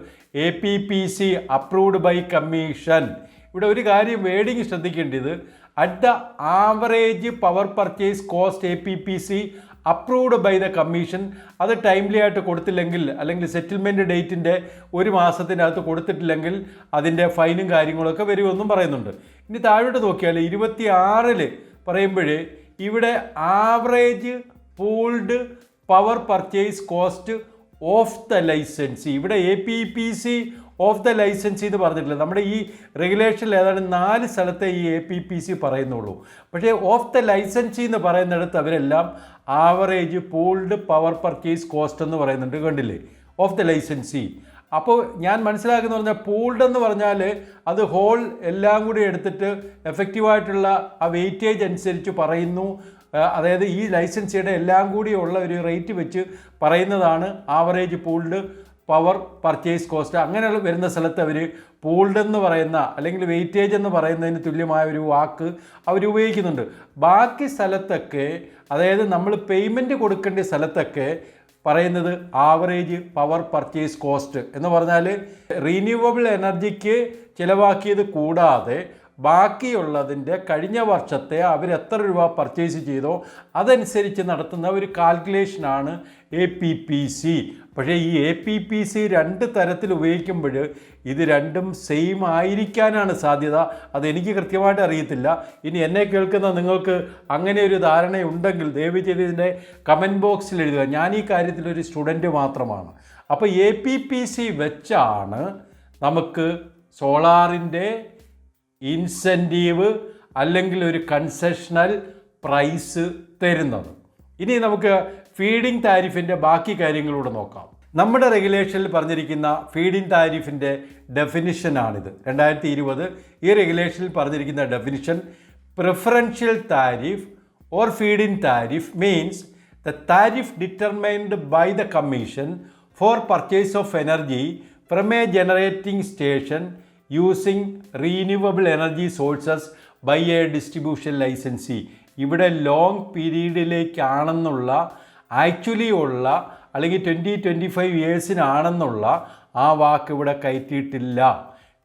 A P P C approved by commission ഇവിടെ ഒരു കാര്യം വേഡിങ് ശ്രദ്ധിക്കേണ്ടത്. At the average power purchase cost A P P C approved by the commission അത് ടൈംലി ആയിട്ട് കൊടുത്തില്ലെങ്കിൽ അല്ലെങ്കിൽ സെറ്റിൽമെന്റ് ഡേറ്റിന്റെ ഒരു മാസത്തിനകത്ത് കൊടുത്തിട്ടില്ലെങ്കിൽ അതിന്റെ ഫൈനും കാര്യങ്ങളൊക്കെ വരുമെന്നും പറയുന്നുണ്ട്. ഇനി താഴോട്ട് നോക്കിയാൽ ഇരുപത്തി ആറിൽ പറയുമ്പോൾ ഇവിടെ average pooled power purchase cost of the license ഇവിടെ A P P C of the licensee എന്ന് പറഞ്ഞിട്ടില്ല. നമ്മുടെ ഈ റെഗുലേഷനിൽ ഏതാണ്ട് നാല് സ്ഥലത്തെ ഈ എ പി പി സി പറയുന്നുള്ളൂ. പക്ഷേ ഓഫ് ദ ലൈസൻസി എന്ന് പറയുന്നിടത്ത് അവരെല്ലാം average pooled power purchase cost എന്ന് പറയുന്നുണ്ട്. കണ്ടില്ലേ? ഓഫ് ദ ലൈസൻസി അപ്പോൾ ഞാൻ മനസ്സിലാക്കുന്ന പറഞ്ഞാൽ പൂൾഡ് എന്ന് പറഞ്ഞാൽ അത് ഹോൾ എല്ലാം കൂടി എടുത്തിട്ട് എഫക്റ്റീവായിട്ടുള്ള ആ വെയിറ്റേജ് അനുസരിച്ച് പറയുന്നു. അതായത് ഈ ലൈസൻസിയുടെ എല്ലാം കൂടിയുള്ള ഒരു റേറ്റ് വെച്ച് പറയുന്നതാണ് average pooled power purchase cost അങ്ങനെ വരുന്ന സ്ഥലത്ത് അവർ പൂൾഡ് എന്ന് പറയുന്ന അല്ലെങ്കിൽ വെയിറ്റേജ് എന്ന് പറയുന്നതിന് തുല്യമായ ഒരു വാക്ക് അവർ ഉപയോഗിക്കുന്നുണ്ട്. ബാക്കി സ്ഥലത്തൊക്കെ അതായത് നമ്മൾ പേയ്മെന്റ് കൊടുക്കേണ്ട സ്ഥലത്തൊക്കെ പറയുന്നത് ആവറേജ് പവർ പർച്ചേസ് കോസ്റ്റ് എന്ന് പറഞ്ഞാൽ റീന്യൂവബിൾ എനർജിക്ക് ചിലവാക്കിയത് കൂടാതെ ബാക്കിയുള്ളതിന്റെ കഴിഞ്ഞ വർഷത്തെ അവർ എത്ര രൂപ പർച്ചേസ് ചെയ്തോ അതനുസരിച്ച് നടത്തുന്ന ഒരു കാൽക്കുലേഷനാണ് എ പി പി സി പക്ഷേ ഈ എ പി പി സി രണ്ട് തരത്തിൽ ഉപയോഗിക്കുമ്പോൾ ഇത് രണ്ടും സെയിം ആയിരിക്കാനാണ് സാധ്യത. അതെനിക്ക് കൃത്യമായിട്ട് അറിയത്തില്ല. ഇനി എന്നെ കേൾക്കുന്ന നിങ്ങൾക്ക് അങ്ങനെ ഒരു ധാരണയുണ്ടെങ്കിൽ ദയവ് ചെയ്ത് ഇതിന്റെ കമന്റ് ബോക്സിൽ എഴുതുക. ഞാൻ ഈ കാര്യത്തിൽ ഒരു സ്റ്റുഡന്റ് മാത്രമാണ്. അപ്പോൾ എ പി പി സി വെച്ചാണ് നമുക്ക് സോളാറിന്റെ ഇൻസെന്റീവ് അല്ലെങ്കിൽ ഒരു കൺസെഷണൽ പ്രൈസ് തരുന്നത്. ഇനി നമുക്ക് ഫീഡിംഗ് താരിഫിന്റെ ബാക്കി കാര്യങ്ങളൂടെ നോക്കാം. നമ്മുടെ റെഗുലേഷനിൽ പറഞ്ഞിരിക്കുന്ന ഫീഡിംഗ് താരിഫിന്റെ ഡെഫിനിഷനാണിത് രണ്ടായിരത്തി ഇരുപത് ഈ റെഗുലേഷനിൽ പറഞ്ഞിരിക്കുന്ന definition preferential tariff or feeding tariff means the tariff determined by the commission for purchase of energy from a generating station using renewable energy sources by a distribution licensee ഇവിടെ ലോങ് പീരീഡിലേക്കാണെന്നുള്ള ആക്ച്വലി ഉള്ള അല്ലെങ്കിൽ ട്വന്റി ട്വന്റി ഫൈവ് ഇയേഴ്സിനാണെന്നുള്ള ആ വാക്ക് ഇവിടെ കയറ്റിയിട്ടില്ല.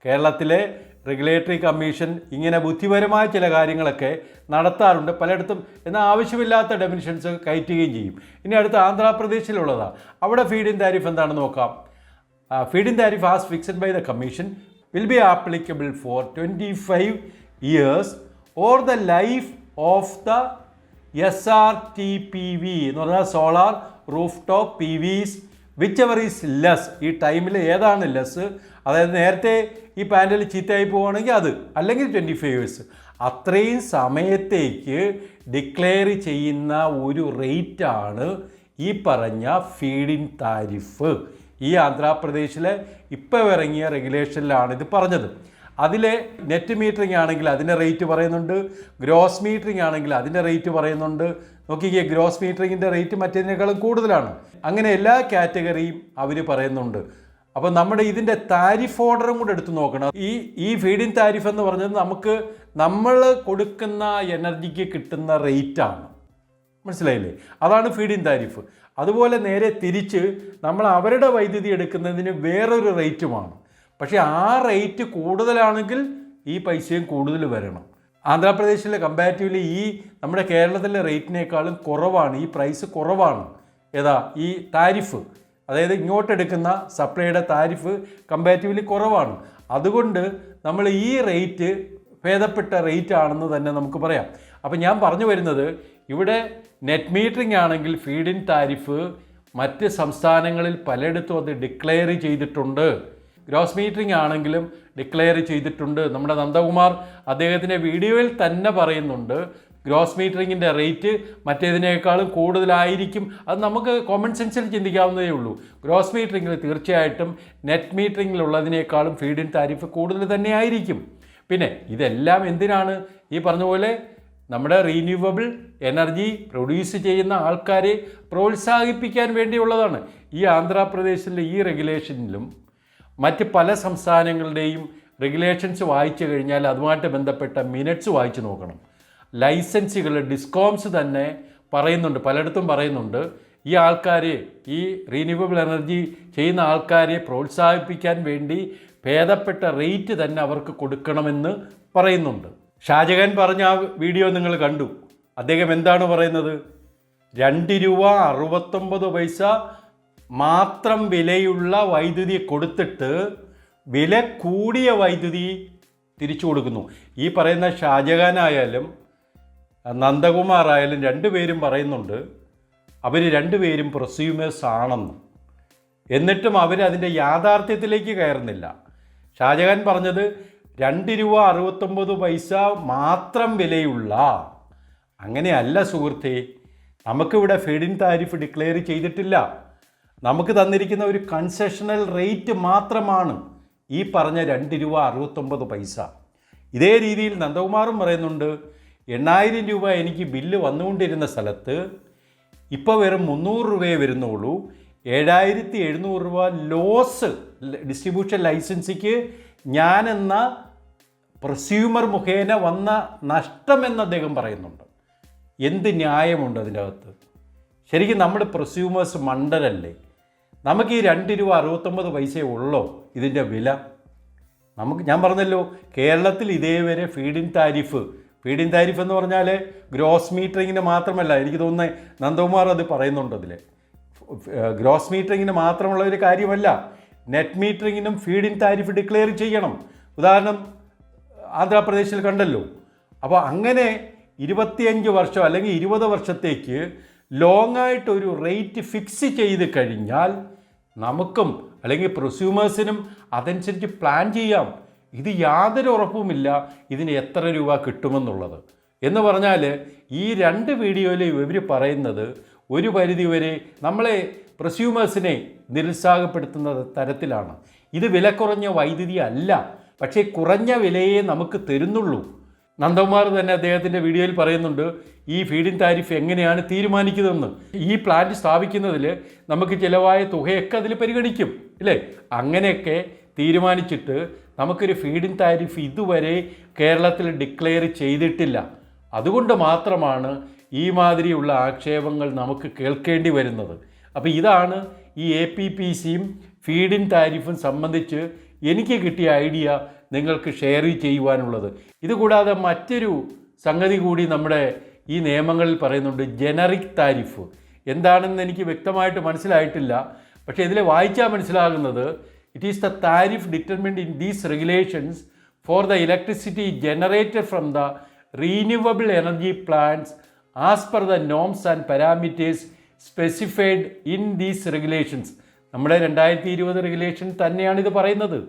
കേരളത്തിലെ റെഗുലേറ്ററി കമ്മീഷൻ ഇങ്ങനെ ബുദ്ധിപരമായ ചില കാര്യങ്ങളൊക്കെ നടത്താറുണ്ട് പലയിടത്തും. എന്നാൽ ആവശ്യമില്ലാത്ത ഡെഫിനിഷൻസ് കയറ്റുകയും ചെയ്യും. ഇനി അടുത്ത ആന്ധ്രാപ്രദേശിലുള്ളതാണ് അവിടെ ഫീഡിൻ താരിഫ് എന്താണെന്ന് നോക്കാം. Feed in tariff as fixed by the commission will be applicable for twenty five years or the life of the S R T P V എന്ന് പറഞ്ഞാൽ solar rooftop P Vs whichever is less ഈ ടൈമിൽ ഏതാണ് ലെസ് അതായത് നേരത്തെ ഈ പാനൽ ചീത്തയായി പോവുകയാണെങ്കിൽ അത് അല്ലെങ്കിൽ ട്വന്റി ഫൈവ് ഇയേഴ്സ് അത്രയും സമയത്തേക്ക് ഡിക്ലെയർ ചെയ്യുന്ന ഒരു റേറ്റാണ് ഈ പറഞ്ഞ ഫീഡിൻ താരിഫ് ഈ ആന്ധ്രാപ്രദേശിലെ ഇപ്പോൾ ഇറങ്ങിയ റെഗുലേഷനിലാണ് ഇത് പറഞ്ഞത്. അതിലെ നെറ്റ് മീറ്ററിംഗ് ആണെങ്കിൽ അതിന്റെ റേറ്റ് പറയുന്നുണ്ട് ഗ്രോസ് മീറ്ററിംഗ് ആണെങ്കിൽ അതിന്റെ റേറ്റ് പറയുന്നുണ്ട്. നോക്കിക്കേ ഗ്രോസ് മീറ്ററിങ്ങിന്റെ റേറ്റ് മറ്റേതിനേക്കാളും കൂടുതലാണ്. അങ്ങനെ എല്ലാ കാറ്റഗറിയും അവർ പറയുന്നുണ്ട്. അപ്പോൾ നമ്മുടെ ഇതിന്റെ താരിഫ് ഓർഡറും കൂടെ എടുത്ത് നോക്കണം. ഈ ഈ ഫീഡിൻ താരിഫ് എന്ന് പറഞ്ഞത് നമുക്ക് നമ്മൾ കൊടുക്കുന്ന എനർജിക്ക് കിട്ടുന്ന റേറ്റാണ് മനസ്സിലായില്ലേ? അതാണ് ഫീഡിൻ താരിഫ് അതുപോലെ നേരെ തിരിച്ച് നമ്മൾ അവരുടെ വൈദ്യുതി എടുക്കുന്നതിന് വേറൊരു റേറ്റുമാണ്. പക്ഷേ ആ റേറ്റ് കൂടുതലാണെങ്കിൽ ഈ പൈസയും കൂടുതൽ വരണം. ആന്ധ്രാപ്രദേശിലെ കമ്പാരിറ്റീവ്ലി ഈ നമ്മുടെ കേരളത്തിലെ റേറ്റിനേക്കാളും കുറവാണ്. ഈ പ്രൈസ് കുറവാണ്. ഏതാ? ഈ താരിഫ് അതായത് ഇങ്ങോട്ടെടുക്കുന്ന സപ്ലൈയുടെ താരിഫ് കമ്പാരിറ്റീവ്ലി കുറവാണ്. അതുകൊണ്ട് നമ്മൾ ഈ റേറ്റ് ഭേദപ്പെട്ട റേറ്റ് ആണെന്ന് തന്നെ നമുക്ക് പറയാം. അപ്പം ഞാൻ പറഞ്ഞു വരുന്നത് ഇവിടെ നെറ്റ് മീറ്ററിംഗ് ആണെങ്കിൽ ഫീഡിൻ താരിഫ് മറ്റ് സംസ്ഥാനങ്ങളിൽ പലയിടത്തും അത് ഡിക്ലെയർ ചെയ്തിട്ടുണ്ട്. ഗ്രോസ് മീറ്ററിംഗ് ആണെങ്കിലും ഡിക്ലെയർ ചെയ്തിട്ടുണ്ട്. നമ്മുടെ നന്ദകുമാർ അദ്ദേഹത്തിന്റെ വീഡിയോയിൽ തന്നെ പറയുന്നുണ്ട് ഗ്രോസ് മീറ്ററിങ്ങിന്റെ റേറ്റ് മറ്റേതിനേക്കാളും കൂടുതലായിരിക്കും. അത് നമുക്ക് കോമൺ സെൻസിൽ ചിന്തിക്കാവുന്നതേ ഉള്ളൂ. ഗ്രോസ് മീറ്ററിങ്ങിൽ തീർച്ചയായിട്ടും നെറ്റ് മീറ്ററിങ്ങിലുള്ളതിനേക്കാളും ഫീഡിൻ താരിഫ് കൂടുതൽ തന്നെയായിരിക്കും. പിന്നെ ഇതെല്ലാം എന്തിനാണ്? ഈ പറഞ്ഞ പോലെ നമ്മുടെ റീന്യൂവബിൾ എനർജി പ്രൊഡ്യൂസ് ചെയ്യുന്ന ആൾക്കാരെ പ്രോത്സാഹിപ്പിക്കാൻ വേണ്ടിയുള്ളതാണ്. ഈ ആന്ധ്രാപ്രദേശിലെ ഈ റെഗുലേഷനിലും മറ്റ് പല സംസ്ഥാനങ്ങളുടെയും റെഗുലേഷൻസ് വായിച്ചു കഴിഞ്ഞാൽ അതുമായിട്ട് ബന്ധപ്പെട്ട മിനിറ്റ്സ് വായിച്ചു നോക്കണം. ലൈസൻസുകൾ ഡിസ്കോംസ് തന്നെ പറയുന്നുണ്ട് പലയിടത്തും പറയുന്നുണ്ട്. ഈ ആൾക്കാരെ ഈ റീന്യൂവബിൾ എനർജി ചെയ്യുന്ന ആൾക്കാരെ പ്രോത്സാഹിപ്പിക്കാൻ വേണ്ടി ഭേദപ്പെട്ട റേറ്റ് തന്നെ അവർക്ക് കൊടുക്കണമെന്ന് പറയുന്നുണ്ട്. ഷാജഹാൻ പറഞ്ഞ ആ വീഡിയോ നിങ്ങൾ കണ്ടു. അദ്ദേഹം എന്താണ് പറയുന്നത്? രണ്ട് രൂപ അറുപത്തൊമ്പത് പൈസ മാത്രം വിലയുള്ള വൈദ്യുതി കൊടുത്തിട്ട് വില കൂടിയ വൈദ്യുതി തിരിച്ചു കൊടുക്കുന്നു. ഈ പറയുന്ന ഷാജഹാനായാലും നന്ദകുമാർ ആയാലും രണ്ടുപേരും പറയുന്നുണ്ട് അവർ രണ്ടുപേരും പ്രൊസ്യൂമേഴ്സ് ആണെന്ന്. എന്നിട്ടും അവരതിന്റെ യാഥാർത്ഥ്യത്തിലേക്ക് കയറുന്നില്ല. ഷാജഹാൻ പറഞ്ഞത് രണ്ട് രൂപ അറുപത്തൊമ്പത് പൈസ മാത്രം വിലയുള്ള അങ്ങനെയല്ല സുഹൃത്തെ നമുക്കിവിടെ ഫെഡിൻ താരിഫ് ഡിക്ലെയർ ചെയ്തിട്ടില്ല. നമുക്ക് തന്നിരിക്കുന്ന ഒരു കൺസെഷണൽ റേറ്റ് മാത്രമാണ് ഈ പറഞ്ഞ രണ്ട് രൂപ അറുപത്തൊമ്പത് പൈസ. ഇതേ രീതിയിൽ നന്ദകുമാറും പറയുന്നുണ്ട് എണ്ണായിരം രൂപ എനിക്ക് ബില്ല് വന്നുകൊണ്ടിരുന്ന സ്ഥലത്ത് ഇപ്പോൾ വെറും മുന്നൂറ് രൂപയെ വരുന്നുള്ളൂ. ഏഴായിരത്തി എഴുന്നൂറ് രൂപ ലോസ് ഡിസ്ട്രിബ്യൂഷൻ ലൈസൻസിക്ക് ഞാനെന്ന പ്രസ്യൂമർ മുഖേന വന്ന നഷ്ടമെന്ന് അദ്ദേഹം പറയുന്നുണ്ട്. എന്ത് ന്യായമുണ്ട് അതിന്റെ അകത്ത് ശരിക്കും നമ്മൾ പ്രസ്യൂമേഴ്സ് മണ്ടരല്ലേ? നമുക്ക് ഈ രണ്ട് രൂപ അറുപത്തൊമ്പത് പൈസയേ ഉള്ളോ ഇതിന്റെ വില? നമുക്ക് ഞാൻ പറഞ്ഞല്ലോ കേരളത്തിൽ ഇതേവരെ ഫീഡിൻ താരിഫ് ഫീഡിൻ താരിഫ് എന്ന് പറഞ്ഞാൽ ഗ്രോസ് മീറ്ററിങ്ങിന് മാത്രമല്ല എനിക്ക് തോന്നുന്നത് നന്ദകുമാർ അത് പറയുന്നുണ്ട് അതിൽ ഗ്രോസ് മീറ്ററിങ്ങിന് മാത്രമുള്ള ഒരു കാര്യമല്ല നെറ്റ് മീറ്ററിങ്ങിനും ഫീഡിൻ താരിഫ് ഡിക്ലെയർ ചെയ്യണം. ഉദാഹരണം ആന്ധ്രാപ്രദേശിൽ കണ്ടല്ലോ. അപ്പോൾ അങ്ങനെ ഇരുപത്തിയഞ്ച് വർഷം അല്ലെങ്കിൽ ഇരുപത് വർഷത്തേക്ക് ലോങ് ആയിട്ട് ഒരു റേറ്റ് ഫിക്സ് ചെയ്ത് കഴിഞ്ഞാൽ നമുക്കും അല്ലെങ്കിൽ പ്രൊസ്യൂമേഴ്സിനും അതനുസരിച്ച് പ്ലാൻ ചെയ്യാം. ഇത് യാതൊരു ഉറപ്പുമില്ല ഇതിന് എത്ര രൂപ കിട്ടുമെന്നുള്ളത്. എന്ന് പറഞ്ഞാൽ ഈ രണ്ട് വീഡിയോയിൽ ഇവർ പറയുന്നത് ഒരു പരിധിവരെ നമ്മളെ പ്രസ്യൂമേഴ്സിനെ നിരുത്സാഹപ്പെടുത്തുന്ന തരത്തിലാണ്. ഇത് വിലക്കുറഞ്ഞ കുറഞ്ഞ വൈദ്യുതി അല്ല. പക്ഷേ കുറഞ്ഞ വിലയെ നമുക്ക് തരുന്നുള്ളൂ. നന്ദകുമാർ തന്നെ അദ്ദേഹത്തിന്റെ വീഡിയോയിൽ പറയുന്നുണ്ട് ഈ ഫീഡിൻ താരിഫ് എങ്ങനെയാണ് തീരുമാനിക്കുന്നതെന്ന്? ഈ പ്ലാന്റ് സ്ഥാപിക്കുന്നതിൽ നമുക്ക് ചിലവായ തുകയൊക്കെ അതിൽ പരിഗണിക്കും. അല്ലേ അങ്ങനെയൊക്കെ തീരുമാനിച്ചിട്ട് നമുക്കൊരു ഫീഡിൻ താരിഫ് ഇതുവരെ കേരളത്തിൽ ഡിക്ലെയർ ചെയ്തിട്ടില്ല. അതുകൊണ്ട് മാത്രമാണ് ഈ മാതിരിയുള്ള ആക്ഷേപങ്ങൾ നമുക്ക് കേൾക്കേണ്ടി വരുന്നത്. അപ്പോൾ ഇതാണ് ഈ എ പി പി സിയും ഫീഡിൻ താരിഫും സംബന്ധിച്ച് എനിക്ക് കിട്ടിയ ഐഡിയ നിങ്ങൾക്ക് ഷെയർ ചെയ്യുവാനുള്ളത്. ഇതുകൂടാതെ മറ്റൊരു സംഗതി കൂടി നമ്മുടെ ഈ നിയമങ്ങളിൽ പറയുന്നുണ്ട് ജനറിക് താരിഫ് എന്താണെന്ന് എനിക്ക് വ്യക്തമായിട്ട് മനസ്സിലായിട്ടില്ല. പക്ഷേ ഇതിൽ വായിച്ചാൽ മനസ്സിലാകുന്നത് it is the tariff determined in these regulations for the electricity generated from the renewable energy plants as per the norms and parameters specified in these regulations നമ്മുടെ രണ്ടായിരത്തി ഇരുപത് റെഗുലേഷൻ തന്നെയാണ് ഇത് പറയുന്നത്.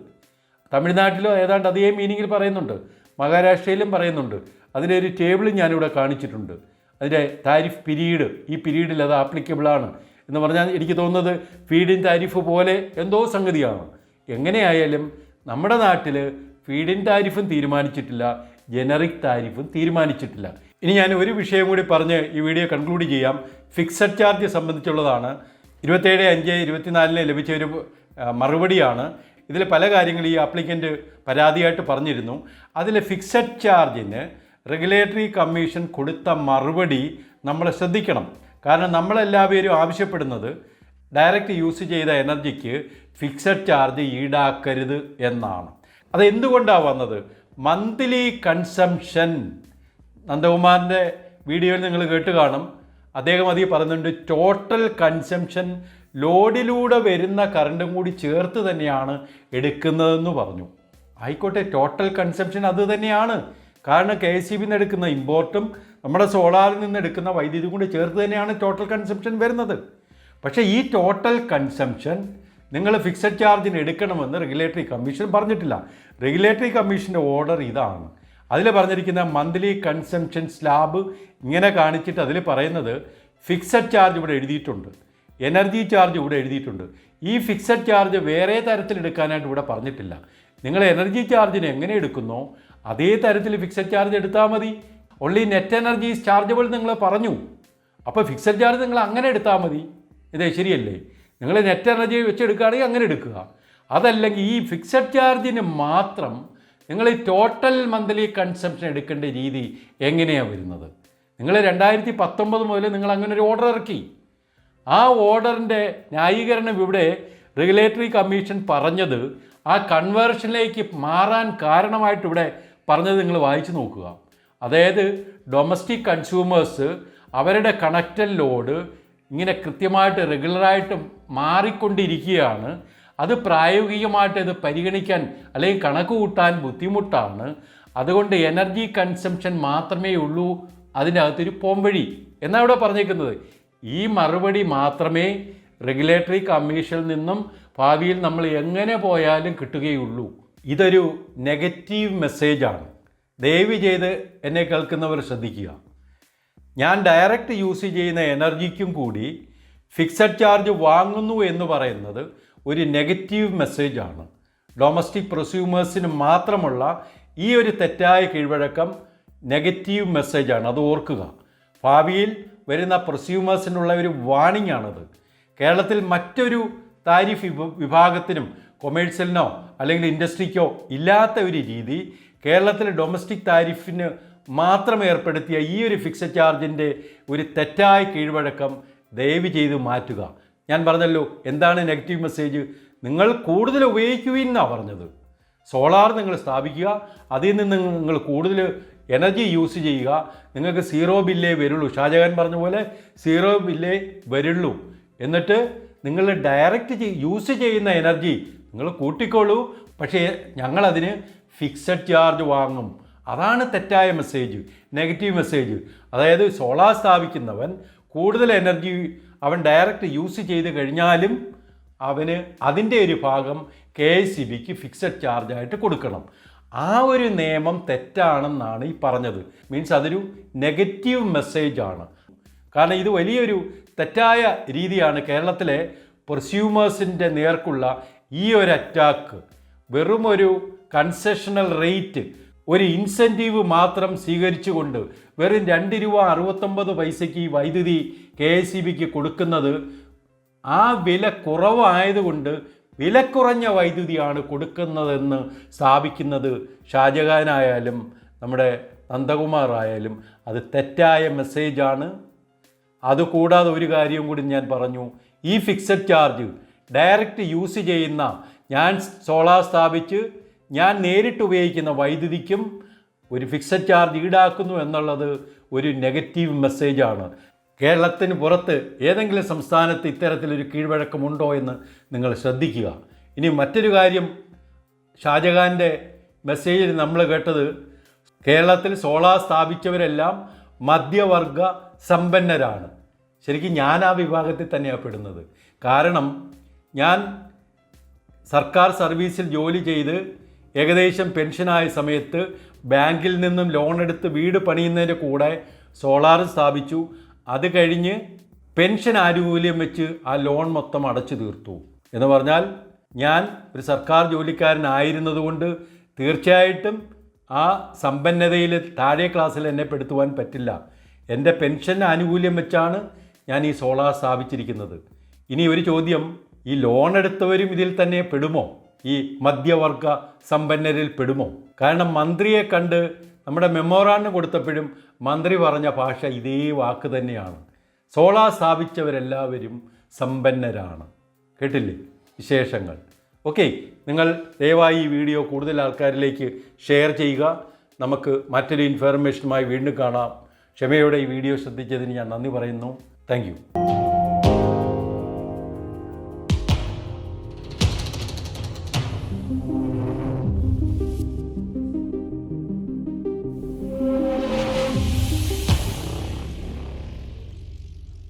തമിഴ്നാട്ടിലും ഏതാണ്ട് അതേ മീനിങ്ങിൽ പറയുന്നുണ്ട്. മഹാരാഷ്ട്രയിലും പറയുന്നുണ്ട്. അതിന്റെ ഒരു ടേബിൾ ഞാനിവിടെ കാണിച്ചിട്ടുണ്ട്. അതിന്റെ താരിഫ് പിരീഡ് ഈ പിരീഡിൽ അത് ആപ്ലിക്കബിളാണ് എന്ന് പറഞ്ഞാൽ എനിക്ക് തോന്നുന്നത് ഫീഡിൻ താരിഫ് പോലെ എന്തോ സംഗതിയാണ്. എങ്ങനെയായാലും നമ്മുടെ നാട്ടിൽ ഫീഡിൻ താരിഫും തീരുമാനിച്ചിട്ടില്ല ജനറിക് താരിഫും തീരുമാനിച്ചിട്ടില്ല. ഇനി ഞാൻ ഒരു വിഷയം കൂടി പറഞ്ഞ് ഈ വീഡിയോ കൺക്ലൂഡ് ചെയ്യാം. ഫിക്സഡ് ചാർജ് സംബന്ധിച്ചുള്ളതാണ്. ഇരുപത്തേഴ് അഞ്ച് ഇരുപത്തിനാലിന് ലഭിച്ച ഒരു മറുപടിയാണ്. ഇതിൽ പല കാര്യങ്ങൾ ഈ ആപ്ലിക്കന്റ് പരാതിയായിട്ട് പറഞ്ഞിരുന്നു. അതിൽ ഫിക്സഡ് ചാർജിന് റെഗുലേറ്ററി കമ്മീഷൻ കൊടുത്ത മറുപടി നമ്മൾ ശ്രദ്ധിക്കണം. കാരണം നമ്മളെല്ലാവരും ആവശ്യപ്പെടുന്നത് ഡയറക്റ്റ് യൂസ് ചെയ്ത എനർജിക്ക് ഫിക്സഡ് ചാർജ് ഈടാക്കരുത് എന്നാണ്. അത് എന്തുകൊണ്ടാണ് വന്നത്? മന്ത്ലി കൺസംഷൻ നന്ദകുമാറിന്റെ വീഡിയോയിൽ നിങ്ങൾ കേട്ട് കാണും. അദ്ദേഹം അതിൽ പറയുന്നുണ്ട് ടോട്ടൽ കൺസംഷൻ ലോഡിലൂടെ വരുന്ന കറണ്ടും കൂടി ചേർത്ത് തന്നെയാണ് എടുക്കുന്നതെന്ന് പറഞ്ഞു. ആയിക്കോട്ടെ ടോട്ടൽ കൺസംഷൻ അത് തന്നെയാണ്. കാരണം കെ എസ് സി ബിന്ന് എടുക്കുന്ന ഇമ്പോർട്ടും നമ്മുടെ സോളാറിൽ നിന്ന് എടുക്കുന്ന വൈദ്യുതി കൂടി ചേർത്ത് തന്നെയാണ് ടോട്ടൽ കൺസംഷൻ വരുന്നത്. പക്ഷേ ഈ ടോട്ടൽ കൺസംഷൻ നിങ്ങൾ ഫിക്സഡ് ചാർജിന് എടുക്കണമെന്ന് റെഗുലേറ്ററി കമ്മീഷൻ പറഞ്ഞിട്ടില്ല. റെഗുലേറ്ററി കമ്മീഷന്റെ ഓർഡർ ഇതാണ്. അതിൽ പറഞ്ഞിരിക്കുന്ന മന്ത്ലി കൺസംഷൻ സ്ലാബ് ഇങ്ങനെ കാണിച്ചിട്ട് അതിൽ പറയുന്നത് ഫിക്സഡ് ചാർജ് ഇവിടെ എഴുതിയിട്ടുണ്ട്. എനർജി ചാർജ് ഇവിടെ എഴുതിയിട്ടുണ്ട്. ഈ ഫിക്സഡ് ചാർജ് വേറെ തരത്തിൽ എടുക്കാനായിട്ട് ഇവിടെ പറഞ്ഞിട്ടില്ല. നിങ്ങൾ എനർജി ചാർജിന് എങ്ങനെ എടുക്കുന്നോ അതേ തരത്തിൽ ഫിക്സഡ് ചാർജ് എടുത്താൽ മതി. ഓൺലി നെറ്റ് എനർജി ചാർജബിൾ നിങ്ങൾ പറഞ്ഞു. അപ്പോൾ ഫിക്സഡ് ചാർജ് നിങ്ങൾ അങ്ങനെ എടുത്താൽ മതി. ഇതേ ശരിയല്ലേ? നിങ്ങൾ നെറ്റ് എനർജി വെച്ച് എടുക്കുകയാണെങ്കിൽ അങ്ങനെ എടുക്കുക. അതല്ലെങ്കിൽ ഈ ഫിക്സഡ് ചാർജിന് മാത്രം നിങ്ങൾ ഈ ടോട്ടൽ മന്ത്ലി കൺസംഷൻ എടുക്കേണ്ട രീതി എങ്ങനെയാണ് വരുന്നത്? നിങ്ങൾ രണ്ടായിരത്തി പത്തൊമ്പത് മുതൽ നിങ്ങൾ അങ്ങനെ ഒരു ഓർഡർ ഇറക്കി. ആ ഓർഡറിന്റെ ന്യായീകരണം ഇവിടെ റെഗുലേറ്ററി കമ്മീഷൻ പറഞ്ഞത് ആ കൺവേർഷനിലേക്ക് മാറാൻ കാരണമായിട്ട് ഇവിടെ പറഞ്ഞത് നിങ്ങൾ വായിച്ചു നോക്കുക. അതായത് ഡൊമസ്റ്റിക് കൺസ്യൂമേഴ്സ് അവരുടെ കണക്റ്റഡ് ലോഡ് ഇങ്ങനെ കൃത്യമായിട്ട് റെഗുലറായിട്ട് മാറിക്കൊണ്ടിരിക്കുകയാണ്. അത് പ്രായോഗികമായിട്ട് ഇത് പരിഗണിക്കാൻ അല്ലെങ്കിൽ കണക്ക് കൂട്ടാൻ ബുദ്ധിമുട്ടാണ്. അതുകൊണ്ട് എനർജി കൺസംഷൻ മാത്രമേ ഉള്ളൂ അതിന്റെ അകത്തൊരു പോംവഴി. എന്നാണ് ഇവിടെ പറഞ്ഞേക്കുന്നത്? ഈ മറുപടി മാത്രമേ റെഗുലേറ്ററി കമ്മീഷനിൽ നിന്നും ഭാവിയിൽ നമ്മൾ എങ്ങനെ പോയാലും കിട്ടുകയുള്ളൂ. ഇതൊരു നെഗറ്റീവ് മെസ്സേജാണ് ദയവ് ചെയ്ത് എന്നെ കേൾക്കുന്നവർ ശ്രദ്ധിക്കുക. ഞാൻ ഡയറക്റ്റ് യൂസ് ചെയ്യുന്ന എനർജിക്കും കൂടി ഫിക്സഡ് ചാർജ് വാങ്ങുന്നു എന്ന് പറയുന്നത് ഒരു നെഗറ്റീവ് മെസ്സേജാണ്. ഡൊമസ്റ്റിക് പ്രൊസ്യൂമേഴ്സിന് മാത്രമുള്ള ഈ ഒരു തെറ്റായ കീഴ്വഴക്കം നെഗറ്റീവ് മെസ്സേജാണ്. അത് ഓർക്കുക. ഭാവിയിൽ വരുന്ന പ്രൊസ്യൂമേഴ്സിനുള്ള ഒരു വാണിംഗ് ആണത് കേരളത്തിൽ മറ്റൊരു താരിഫ് വിഭാഗത്തിനും കൊമേഴ്സ്യലിനോ അല്ലെങ്കിൽ ഇൻഡസ്ട്രിക്കോ ഇല്ലാത്ത ഒരു രീതി കേരളത്തിലെ ഡൊമസ്റ്റിക് താരിഫിന് മാത്രം ഏർപ്പെടുത്തിയ ഈ ഒരു ഫിക്സഡ് ചാർജിന്റെ ഒരു തെറ്റായ കീഴ്വഴക്കം ദയവ് ചെയ്ത് മാറ്റുക. ഞാൻ പറഞ്ഞല്ലോ എന്താണ് നെഗറ്റീവ് മെസ്സേജ് നിങ്ങൾ കൂടുതൽ ഉപയോഗിക്കുവിൻ എന്നാണ് പറഞ്ഞത്. സോളാർ നിങ്ങൾ സ്ഥാപിക്കുക അതിൽ നിന്ന് നിങ്ങൾ കൂടുതൽ എനർജി യൂസ് ചെയ്യുക. നിങ്ങൾക്ക് സീറോ ബില്ലേ വരുള്ളൂ. ഷാജഹാൻ പറഞ്ഞ പോലെ സീറോ ബില്ലേ വരുള്ളൂ. എന്നിട്ട് നിങ്ങൾ ഡയറക്റ്റ് യൂസ് ചെയ്യുന്ന എനർജി നിങ്ങൾ കൂട്ടിക്കോളൂ പക്ഷേ ഞങ്ങളതിന് ഫിക്സഡ് ചാർജ് വാങ്ങും. അതാണ് തെറ്റായ മെസ്സേജ് നെഗറ്റീവ് മെസ്സേജ് അതായത് സോളാർ സ്ഥാപിക്കുന്നവൻ കൂടുതൽ എനർജി അവൻ ഡയറക്റ്റ് യൂസ് ചെയ്ത് കഴിഞ്ഞാലും അവന് അതിന്റെ ഒരു ഭാഗം കെ എസ് സി ബിക്ക് ഫിക്സഡ് ചാർജായിട്ട് കൊടുക്കണം. ആ ഒരു നിയമം തെറ്റാണെന്നാണ് ഈ പറഞ്ഞത്. മീൻസ് അതൊരു നെഗറ്റീവ് മെസ്സേജാണ് കാരണം ഇത് വലിയൊരു തെറ്റായ രീതിയാണ് കേരളത്തിലെ പ്രൊസ്യൂമേഴ്സിന്റെ നേർക്കുള്ള ഈ ഒരു അറ്റാക്ക് വെറുമൊരു കൺസെഷണൽ റേറ്റ് ഒരു ഇൻസെന്റീവ് മാത്രം സ്വീകരിച്ചുകൊണ്ട് വെറും രണ്ട് രൂപ അറുപത്തൊമ്പത് പൈസയ്ക്ക് വൈദ്യുതി കെ എസ് സി ബിക്ക് കൊടുക്കുന്നത് ആ വില കുറവായതുകൊണ്ട് വിലക്കുറഞ്ഞ വൈദ്യുതിയാണ് കൊടുക്കുന്നതെന്ന് സ്ഥാപിക്കുന്നത് ഷാജഹാനായാലും നമ്മുടെ നന്ദകുമാർ ആയാലും അത് തെറ്റായ മെസ്സേജാണ്. അതുകൂടാതെ ഒരു കാര്യം കൂടി ഞാൻ പറഞ്ഞു. ഈ ഫിക്സഡ് ചാർജ് ഡയറക്റ്റ് യൂസ് ചെയ്യുന്ന ഞാൻ സോളാർ സ്ഥാപിച്ച് ഞാൻ നേരിട്ട് ഉപയോഗിക്കുന്ന വൈദ്യുതിക്കും ഒരു ഫിക്സഡ് ചാർജ് ഈടാക്കുന്നു എന്നുള്ളത് ഒരു നെഗറ്റീവ് മെസ്സേജാണ് കേരളത്തിന് പുറത്ത് ഏതെങ്കിലും സംസ്ഥാനത്ത് ഇത്തരത്തിലൊരു കീഴ്വഴക്കമുണ്ടോ എന്ന് നിങ്ങൾ ശ്രദ്ധിക്കുക. ഇനി മറ്റൊരു കാര്യം ഷാജഹാന്റെ മെസ്സേജിൽ നമ്മൾ കേട്ടത് കേരളത്തിൽ സോളാർ സ്ഥാപിച്ചവരെല്ലാം മധ്യവർഗ സമ്പന്നരാണ്. ശരിക്കും ഞാൻ ആ വിഭാഗത്തിൽ തന്നെയാണ് പെടുന്നത്. കാരണം ഞാൻ സർക്കാർ സർവീസിൽ ജോലി ചെയ്ത് ഏകദേശം പെൻഷനായ സമയത്ത് ബാങ്കിൽ നിന്നും ലോൺ എടുത്ത് വീട് പണിയുന്നതിന്റെ കൂടെ സോളാർ സ്ഥാപിച്ചു. അത് കഴിഞ്ഞ് പെൻഷൻ ആനുകൂല്യം വെച്ച് ആ ലോൺ മൊത്തം അടച്ചു തീർത്തു. എന്ന് പറഞ്ഞാൽ ഞാൻ ഒരു സർക്കാർ ജോലിക്കാരനായിരുന്നതുകൊണ്ട് തീർച്ചയായിട്ടും ആ സമ്പന്നതയിൽ താഴെ ക്ലാസ്സിൽ എന്നെ പെടുത്തുവാൻ പറ്റില്ല. എന്റെ പെൻഷൻ ആനുകൂല്യം വെച്ചാണ് ഞാൻ ഈ സോളാർ സ്ഥാപിച്ചിരിക്കുന്നത്. ഇനി ഒരു ചോദ്യം ഈ ലോൺ എടുത്തവരും ഇതിൽ തന്നെ പെടുമോ? ഈ മധ്യവർഗ സമ്പന്നരിൽ പെടുമോ? കാരണം മന്ത്രിയെ കണ്ട് നമ്മുടെ മെമ്മോറാണ്ടിന് കൊടുത്തപ്പോഴും മന്ത്രി പറഞ്ഞ ഭാഷ ഇതേ വാക്ക് തന്നെയാണ്. സോളാർ സ്ഥാപിച്ചവരെല്ലാവരും സമ്പന്നരാണ്. കേട്ടില്ലേ? വിശേഷങ്ങൾ. ഓക്കെ നിങ്ങൾ ദയവായി ഈ വീഡിയോ കൂടുതൽ ആൾക്കാരിലേക്ക് ഷെയർ ചെയ്യുക. നമുക്ക് മറ്റൊരു ഇൻഫർമേഷനുമായി വീണ്ടും കാണാം. ക്ഷമയോടെ ഈ വീഡിയോ ശ്രദ്ധിച്ചതിന് ഞാൻ നന്ദി പറയുന്നു. താങ്ക്